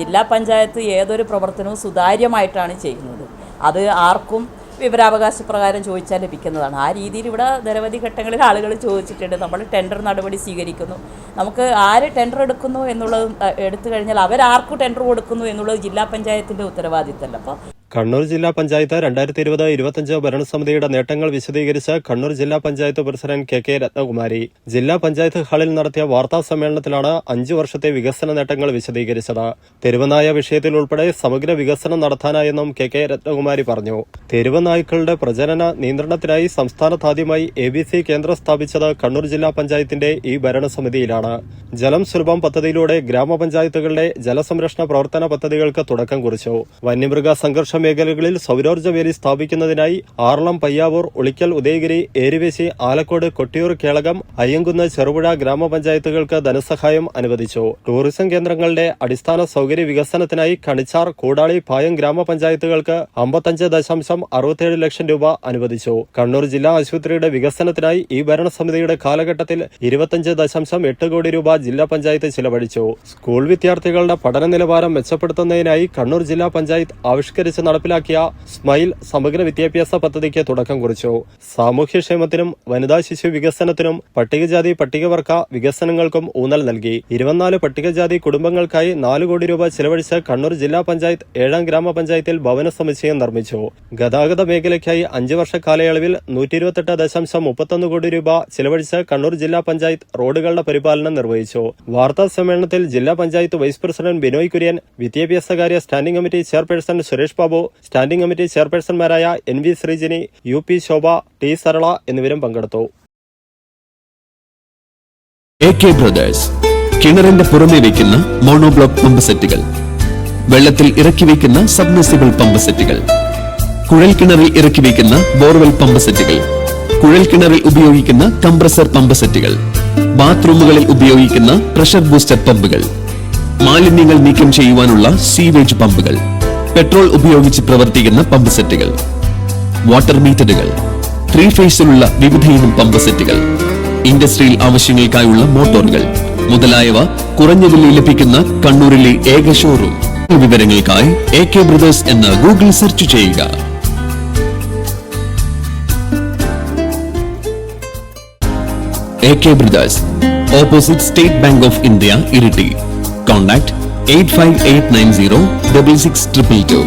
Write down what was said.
ജില്ലാ പഞ്ചായത്ത് ഏതൊരു പ്രവർത്തനവും സുതാര്യമായിട്ടാണ് ചെയ്യുന്നത്. അത് ആർക്കും വിവരാവകാശ പ്രകാരം ചോദിച്ചാൽ ലഭിക്കുന്നതാണ്. ആ രീതിയിൽ ഇവിടെ നിരവധി ഘട്ടങ്ങളിൽ ആളുകൾ ചോദിച്ചിട്ടുണ്ട്. നമ്മൾ ടെൻഡർ നടപടി സ്വീകരിക്കുന്നു. നമുക്ക് ആര് ടെൻഡർ എടുക്കുന്നു എന്നുള്ളത് എടുത്തു കഴിഞ്ഞാൽ അവരാർക്ക് ടെൻഡർ കൊടുക്കുന്നു എന്നുള്ളത് ജില്ലാ പഞ്ചായത്തിന്റെ ഉത്തരവാദിത്തമല്ല. അപ്പോൾ കണ്ണൂർ ജില്ലാ പഞ്ചായത്ത് രണ്ടായിരത്തി ഇരുപത് ഇരുപത്തിയഞ്ച് ഭരണസമിതിയുടെ നേട്ടങ്ങൾ വിശദീകരിച്ച് കണ്ണൂർ ജില്ലാ panchayat president K K Ratnakumari. ജില്ലാ പഞ്ചായത്ത് ഹാളിൽ നടത്തിയ വാർത്താ സമ്മേളനത്തിലാണ് അഞ്ചു വർഷത്തെ വികസന നേട്ടങ്ങൾ വിശദീകരിച്ചത്. തെരുവനായ വിഷയത്തിൽ ഉൾപ്പെടെ സമഗ്ര വികസനം നടത്താനായെന്നും കെ കെ രത്നകുമാരി പറഞ്ഞു. തെരുവനായ്ക്കളുടെ പ്രജനന നിയന്ത്രണത്തിനായി സംസ്ഥാനത്താദ്യമായി എ ബി സി കേന്ദ്രം സ്ഥാപിച്ചത് കണ്ണൂർ ജില്ലാ പഞ്ചായത്തിന്റെ ഈ ഭരണസമിതിയിലാണ്. ജലം സുലഭം പദ്ധതിയിലൂടെ ഗ്രാമപഞ്ചായത്തുകളുടെ ജലസംരക്ഷണ പ്രവർത്തന പദ്ധതികൾക്ക് തുടക്കം കുറിച്ചു. വന്യമൃഗ സംഘർഷ മേഖലകളിൽ സൗരോർജ വേലി സ്ഥാപിക്കുന്നതിനായി ആറളം പയ്യാവൂർ ഒളിക്കൽ ഉദയഗിരി ഏരുവേശി ആലക്കോട് കൊട്ടിയൂർ കേളകം അയ്യങ്കുന്ന് ചെറുപുഴ ഗ്രാമപഞ്ചായത്തുകൾക്ക് ധനസഹായം അനുവദിച്ചു. ടൂറിസം കേന്ദ്രങ്ങളുടെ അടിസ്ഥാന സൗകര്യ വികസനത്തിനായി കണിച്ചാർ കൂടാളി പായം ഗ്രാമപഞ്ചായത്തുകൾക്ക് അമ്പത്തഞ്ച് ദശാംശം അറുപത്തിയേഴ് ലക്ഷം രൂപ അനുവദിച്ചു. കണ്ണൂർ ജില്ലാ ആശുപത്രിയുടെ വികസനത്തിനായി ഈ ഭരണസമിതിയുടെ കാലഘട്ടത്തിൽ ഇരുപത്തഞ്ച് ദശാംശം എട്ട് കോടി രൂപ ജില്ലാ പഞ്ചായത്ത് ചിലവഴിച്ചു. സ്കൂൾ വിദ്യാർത്ഥികളുടെ പഠന നിലവാരം മെച്ചപ്പെടുത്തുന്നതിനായി കണ്ണൂർ ജില്ലാ പഞ്ചായത്ത് ആവിഷ്കരിച്ച് നടപ്പിലാക്കിയ സ്മൈൽ സമഗ്ര വിദ്യാഭ്യാസ പദ്ധതിക്ക് തുടക്കം കുറിച്ചു. സാമൂഹ്യക്ഷേമത്തിനും വനിതാ ശിശു വികസനത്തിനും പട്ടികജാതി പട്ടികവർഗ വികസനങ്ങൾക്കും ഊന്നൽ നൽകി. ഇരുപത്തിനാല് പട്ടികജാതി കുടുംബങ്ങൾക്കായി നാല് കോടി രൂപ ചിലവഴിച്ച് കണ്ണൂർ ജില്ലാ പഞ്ചായത്ത് ഏഴാം ഗ്രാമപഞ്ചായത്തിൽ ഭവന സമുച്ചയം നിർമ്മിച്ചു. ഗതാഗത മേഖലയ്ക്കായി അഞ്ചു വർഷ കാലയളവിൽ നൂറ്റി ദശാംശം മുപ്പത്തൊന്ന് കോടി രൂപ ചിലവഴിച്ച് കണ്ണൂർ ജില്ലാ പഞ്ചായത്ത് റോഡുകളുടെ പരിപാലനം നിർവഹിച്ചു. വാർത്താ സമ്മേളനത്തിൽ ജില്ലാ panchayat vice president Binoy Kurian വിദ്യാഭ്യാസകാര്യ standing committee chairperson Suresh Babu standing committee ചെയർപേഴ്സൺമാരായ N V Sreejini U P Shobha T Sarala എന്നിവരും പങ്കെടുത്തു. കിണറിന്റെ പുറമെ വയ്ക്കുന്ന മോണോബ്ലോക്ക് പമ്പ് സെറ്റുകൾ വെള്ളത്തിൽ ഇറക്കി വയ്ക്കുന്ന സബ്മിസിബിൾ പമ്പ് സെറ്റുകൾ കുഴൽ കിണറിൽ ഇറക്കി വയ്ക്കുന്ന ബോർവെൽ പമ്പ് സെറ്റുകൾ കുഴൽ കിണറിൽ ഉപയോഗിക്കുന്ന കംപ്രസർ പമ്പ് സെറ്റുകൾ ബാത്റൂമുകളിൽ ഉപയോഗിക്കുന്ന പ്രഷർ ബൂസ്റ്റർ പമ്പുകൾ മാലിന്യങ്ങൾ നീക്കം ചെയ്യുവാനുള്ള സീവേജ് പമ്പുകൾ. പെട്രോൾ ഉപയോഗിച്ച് പ്രവർത്തിക്കുന്ന പമ്പ് സെറ്റുകൾ വാട്ടർ മീറ്ററുകൾ ത്രീ ഫേസിലുള്ള വിവിധയിനം പമ്പ് സെറ്റുകൾ ഇൻഡസ്ട്രിയൽ ആവശ്യങ്ങൾക്കായുള്ള മോട്ടോറുകൾ മുതലായവ കുറഞ്ഞ വിലയിൽ ലഭിക്കുന്ന കണ്ണൂരിലെ ഏക ഷോറൂം വിവരങ്ങൾക്കായി എ കെ ബ്രദേഴ്സ് എന്ന് ഗൂഗിൾ സെർച്ച് ചെയ്യുക. A K brothers opposite State Bank of India Iritty contact eight five eight nine zero double six triple two